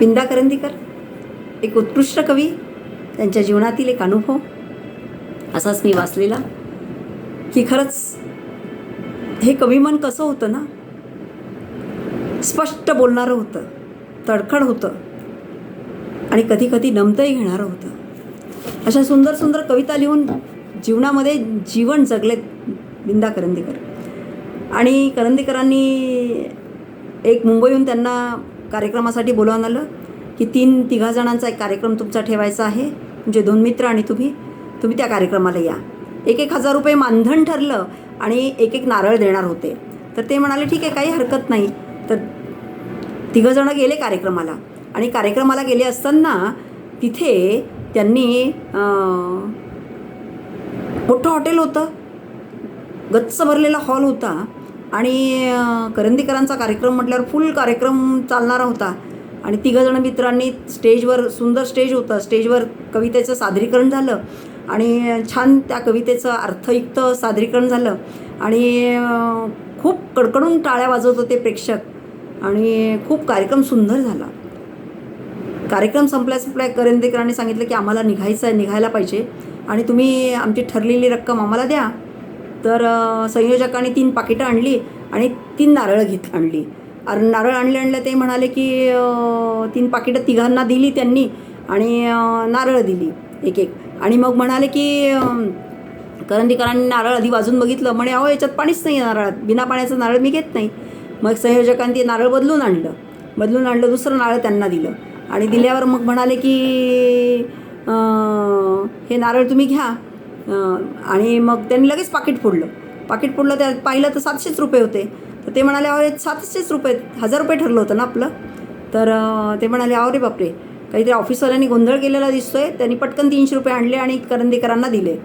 विंदा करंदीकर एक उत्कृष्ट कवी त्यांच्या जीवनातील एक अनुभव. असाच मी वाचलेला. की खरंच हे कवीमन कसं होतं ना? स्पष्ट बोलणारं होतं तडखड होतं आणि कधी कधी नमतंही घेणारं होतं. अशा सुंदर सुंदर कविता लिहून जीवनामध्ये जीवन जगलेत विंदा करंदीकर. आणि करंदीकरांनी एक मुंबईहून त्यांना कार्यक्रमासाठी बोलावून आलं की तीन तिघा जणांचा एक कार्यक्रम तुमचा ठेवायचा आहे. म्हणजे दोन मित्र आणि तुम्ही तुम्ही त्या कार्यक्रमाला या. एक एक हजार रुपये मानधन ठरलं आणि एक एक नारळ देणार होते. तर ते म्हणाले ठीक आहे काही हरकत नाही. तर तिघंजणं गेले कार्यक्रमाला आणि कार्यक्रमाला गेले असताना तिथे त्यांनी मोठं हॉटेल होतं. गच्च भरलेला हॉल होता. आणि करंदीकरांचा कार्यक्रम म्हटल्यावर फुल कार्यक्रम चालणारा होता. आणि तिघंजणं मित्रांनी स्टेजवर सुंदर स्टेज होतं. स्टेजवर कवितेचं सादरीकरण झालं आणि छान त्या कवितेचं अर्थयुक्त सादरीकरण झालं. आणि खूप कडकडून टाळ्या वाजवत होते प्रेक्षक आणि खूप कार्यक्रम सुंदर झाला. कार्यक्रम संपल्या संपल्या करंदीकरांनी सांगितलं की आम्हाला निघायचं आहे निघायला पाहिजे आणि तुम्ही आमची ठरलेली रक्कम आम्हाला द्या. तर संयोजकाने संयोजकांनी तीन पाकिटं आणली आणि तीन नारळं घेत आणली. अर नारळ आणले आणले ते म्हणाले की तीन पाकिटं तिघांना दिली त्यांनी आणि नारळ दिली एक एक. आणि मग म्हणाले की करंदीकरांनी नारळ आधी वाजून बघितलं. म्हणे अहो याच्यात पाणीच नाही आहे नारळात. बिना पाण्याचं नारळ मी घेत नाही. मग संयोजकांनी ते नारळ बदलून आणलं. बदलून आणलं दुसरं नारळ त्यांना दिलं. आणि दिल्यावर मग म्हणाले की हे नारळ तुम्ही घ्या. आणि मग त्यांनी लगेच पाकिट फोडलं. पाकिट फोडलं त्या पाहिलं तर सातशेच रुपये होते. तर ते म्हणाले अहो सातशेच रुपये हजार रुपये ठरलं होतं ना आपलं. तर ते म्हणाले अहो रे बापरे काहीतरी ऑफिसवाल्यांनी गोंधळ केलेला दिसतोय. त्यांनी पटकन तीनशे रुपये आणले आणि करंदीकरांना दिले.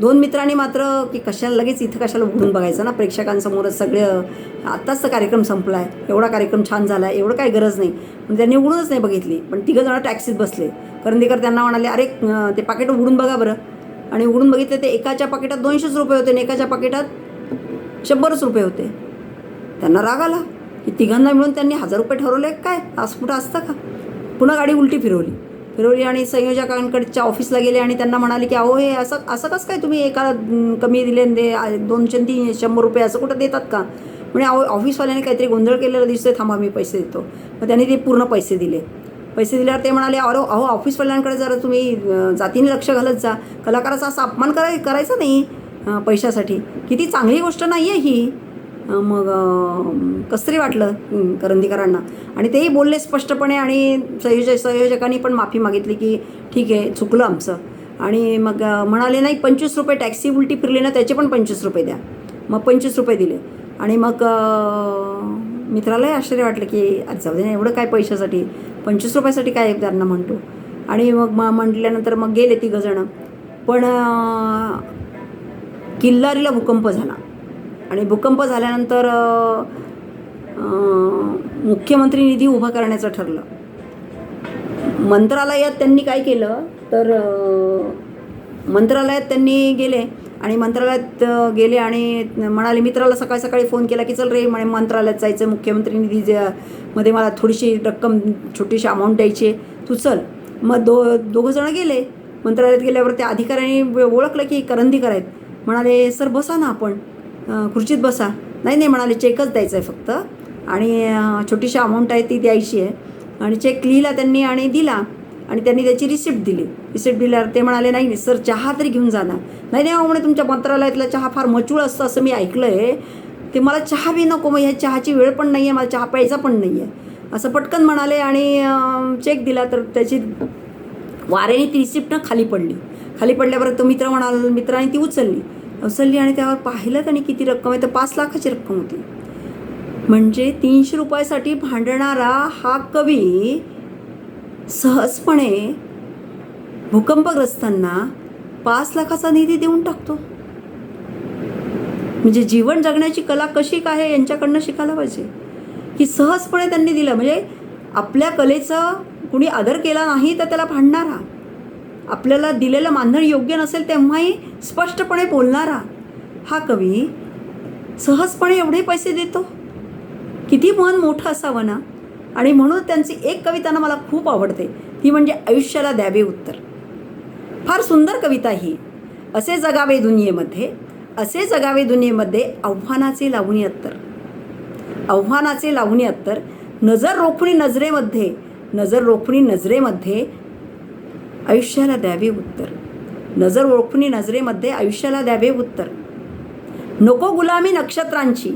दोन मित्रांनी मात्र की कशाला लगेच इथं कशाला उघडून बघायचं ना? प्रेक्षकांसमोरच सगळं आत्ताच तर कार्यक्रम संपला आहे एवढा कार्यक्रम छान झाला आहे एवढं काही गरज नाही. पण त्यांनी उघडूनच नाही बघितली. पण तिघं जण टॅक्सीत बसले. करंदीकर त्यांना म्हणाले अरे ते पाकिट उघडून बघा बरं. आणि उघडून बघितले ते एकाच्या पाकिटात दोनशेच रुपये होते आणि एकाच्या पाकिटात शंभरच रुपये होते. त्यांना राग आला की तिघांना मिळून त्यांनी हजार रुपये ठरवले. काय? असं असतं का? पुन्हा गाडी उलटी फिरवली. फिरवली आणि संयोजकांकडच्या ऑफिसला गेले आणि त्यांना म्हणाले की अहो हे असं असं कसं काय तुम्ही एका कमी दिले दे दोनशे तीन शंभर रुपये असं कुठं देतात का? म्हणजे अहो ऑफिसवाल्याने काहीतरी गोंधळ केलेला दिसतोय थांबा मी पैसे देतो. मग त्यांनी ते पूर्ण पैसे दिले. पैसे दिल्यावर ते म्हणाले अरो अहो ऑफिसवाल्यांकडे जरा तुम्ही जातीने लक्ष घालत जा. कलाकाराचा असा अपमान कराय करायचा नाही पैशासाठी. किती चांगली गोष्ट नाही आहे ही मग कसरी वाटलं करंदीकरांना. आणि तेही बोलले स्पष्टपणे आणि संयोजक संयोजकांनी पण माफी मागितली की ठीक आहे चुकलं आमचं. आणि मग म्हणाले नाही पंचवीस रुपये टॅक्सी उलटी फिरली ना त्याचे पण पंचवीस रुपये द्या. मग पंचवीस रुपये दिले. आणि मग मित्रालाही आश्चर्य वाटलं की आज जाऊ दे ना, एवढं काय पैशासाठी? पंचवीस रुपयासाठी काय त्यांना म्हणतो? आणि मग म म्हटल्यानंतर मग गेले तिघंजणं पण किल्लारीला भूकंप झाला. आणि भूकंप झाल्यानंतर मुख्यमंत्री निधी उभा करण्याचं ठरलं. मंत्रालयात त्यांनी काय केलं? तर मंत्रालयात त्यांनी गेले. आणि मंत्रालयात गेले आणि म्हणाले मित्राला सकाळी सकाळी फोन केला की चल रे म्हणे मंत्रालयात जायचं. मुख्यमंत्री निधी मध्ये मला थोडीशी रक्कम छोटीशी अमाऊंट द्यायची आहे. तू चल. मग दो दोघंजणं गेले. मंत्रालयात गेल्यावर त्या अधिकाऱ्यांनी ओळखलं की करंदीकर आहेत. म्हणाले सर बसा ना आपण. खुर्चीत बसा. नाही नाही म्हणाले चेकच द्यायचा आहे फक्त. आणि छोटीशी अमाऊंट आहे ती द्यायची आहे. आणि चेक लिहिला त्यांनी आणि दिला. आणि त्यांनी त्याची रिसिप्ट दिली. रिसिप्ट दिल्यावर ते म्हणाले नाही सर चहा तरी घेऊन जाणार नाही नाही अहो म्हणे तुमच्या मंत्रालयातला चहा फार मचूळ असतं असं मी ऐकलं आहे ते मला चहा बी नको मग ह्या चहाची वेळ पण नाही आहे मला चहा प्यायचा पण नाही आहे असं पटकन म्हणाले आणि चेक दिला तर त्याची वाऱ्याने ती रिसिप्ट ना खाली पडली. खाली पडल्यावर तो मित्र म्हणाला मित्राने ती उचलली. उचलली आणि त्यावर पाहिलं त्याने किती रक्कम आहे तर पाच लाखाची रक्कम होती. म्हणजे तीनशे रुपयासाठी भांडणारा हा कवी सहजपणे भूकंपग्रस्तांना पाच लाखाचा निधी देऊन टाकतो. म्हणजे जीवन जगण्याची कला कशी काय यांच्याकडनं शिकायला पाहिजे. की सहजपणे त्यांनी दिलं. म्हणजे आपल्या कलेचं कुणी आदर केला नाही तर त्याला भांडणारा. आपल्याला दिलेलं मानधन योग्य नसेल तेव्हाही स्पष्टपणे बोलणारा हा कवी सहजपणे एवढे पैसे देतो. किती मन मोठं असावं ना. आणि म्हणून त्यांची एक कविता ना मला खूप आवडते. ती म्हणजे आयुष्याला द्यावे उत्तर. फार सुंदर कविता ही. असे जगावे दुनियेमध्ये असे जगावे दुनियेमध्ये आव्हानाचे लावणी अत्तर. आव्हानाचे लावणी अत्तर नजर रोखणी नजरेमध्ये नजर रोखणी नजरेमध्ये आयुष्याला द्यावे उत्तर. नजर रोखणी नजरेमध्ये आयुष्याला द्यावे उत्तर. नको गुलामी नक्षत्रांची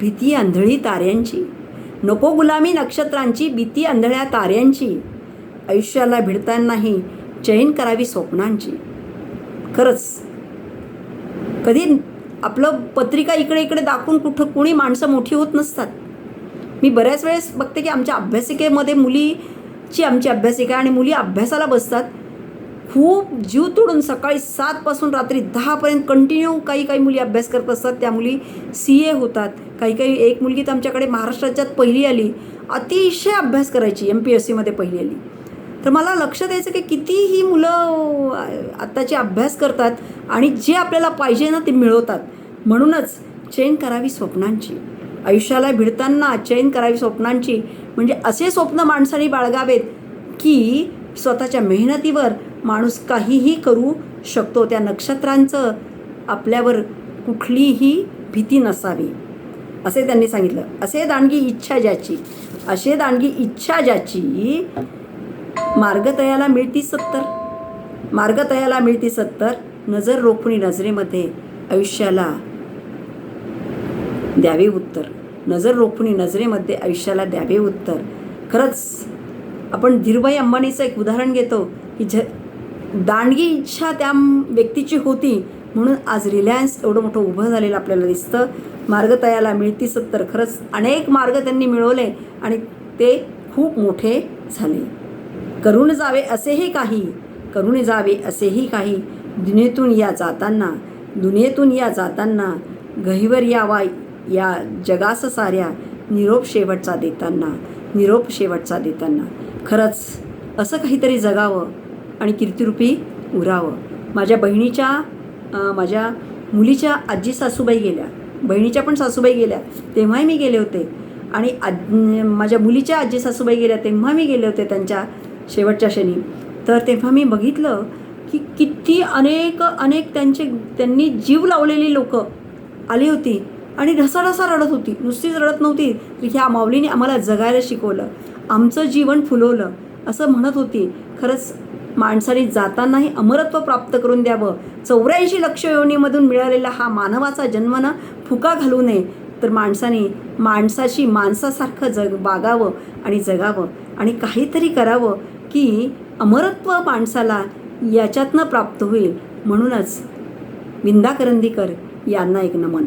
भीती आंधळी ताऱ्यांची. नको गुलामी नक्षत्रांची भीती आंधळ्या ताऱ्यांची. आयुष्याला भिडतानाही चैन करावी स्वप्नांची. खरंच कधी आपलं पत्रिका इकडे इकडे दाखवून कुठं कुणी माणसं मोठी होत नसतात. मी बऱ्याच वेळेस बघते की आमच्या अभ्यासिकेमध्ये मुलीची आमची अभ्यासिका आणि मुली अभ्यासाला बसतात. खूप जीव तोडून सकाळी सातपासून रात्री दहापर्यंत कंटिन्यू काही काही मुली अभ्यास करत असतात. त्या मुली सी ए होतात. काही काही एक मुलगी तर आमच्याकडे महाराष्ट्राच्यात पहिली आली. अतिशय अभ्यास करायची एम पी एस सीमध्ये पहिली आली. तर मला लक्ष द्यायचं की किती ही मुलं आत्ताचे अभ्यास करतात आणि जे आपल्याला पाहिजे ना ते मिळवतात. म्हणूनच चैन करावी स्वप्नांची. आयुष्याला भिडताना चैन करावी स्वप्नांची. म्हणजे असे स्वप्न माणसाने बाळगावेत की स्वतःच्या मेहनतीवर माणूस काहीही करू शकतो. त्या नक्षत्रांचं आपल्यावर कुठलीही भीती नसावी. असे त्यांनी सांगितलं. असे दांडगी इच्छा ज्याची असे दांडगी इच्छा ज्याची मार्गतयाला मिळती सत्तर. मार्गतयाला मिळती सत्तर. नजर रोखणी नजरेमध्ये आयुष्याला द्यावे उत्तर. नजर रोखणी नजरेमध्ये आयुष्याला द्यावे उत्तर. खरंच आपण धीरबाई अंबानीचं एक उदाहरण घेतो की झ दांडगी इच्छा त्या व्यक्तीची होती म्हणून आज रिलायन्स एवढं मोठं उभं झालेलं आपल्याला दिसतं. मार्ग तयाला मिळती सत्तर. खरंच अनेक मार्ग त्यांनी मिळवले आणि ते खूप मोठे झाले. करून जावे असेही काही करून जावे असेही काही. दुनियेतून या जाताना दुनियेतून या जाताना गहिवर यावा या जगास साऱ्या निरोप शेवटचा देताना निरोप शेवटचा देताना. खरंच असं काहीतरी जगावं आणि कीर्तिरूपी उरावं. माझ्या बहिणीच्या माझ्या मुलीच्या आजी सासूबाई गेल्या. बहिणीच्या पण सासूबाई गेल्या. तेव्हाही मी गेले होते. आणि आज माझ्या मुलीच्या आजी सासूबाई गेल्या तेव्हा मी गेले होते त्यांच्या शेवटच्या क्षणी. तर तेव्हा मी बघितलं की किती अनेक अनेक त्यांचे त्यांनी जीव लावलेली लोकं आली होती आणि ढसाढसा रडत होती. नुसतीच रडत नव्हती. तर ह्या माऊलीने आम्हाला जगायला शिकवलं. आमचं जीवन फुलवलं असं म्हणत होती. खरंच माणसाने जातानाही अमरत्व प्राप्त करून द्यावं. चौऱ्याऐंशी लक्ष योनीमधून मिळालेला हा मानवाचा जन्म ना फुका घालू नये. तर माणसाने माणसाशी माणसासारखं जग वागावं आणि जगावं आणि काहीतरी करावं की अमरत्व माणसाला याच्यातनं प्राप्त होईल. म्हणूनच विंदा करंदीकर यांना एक नमन.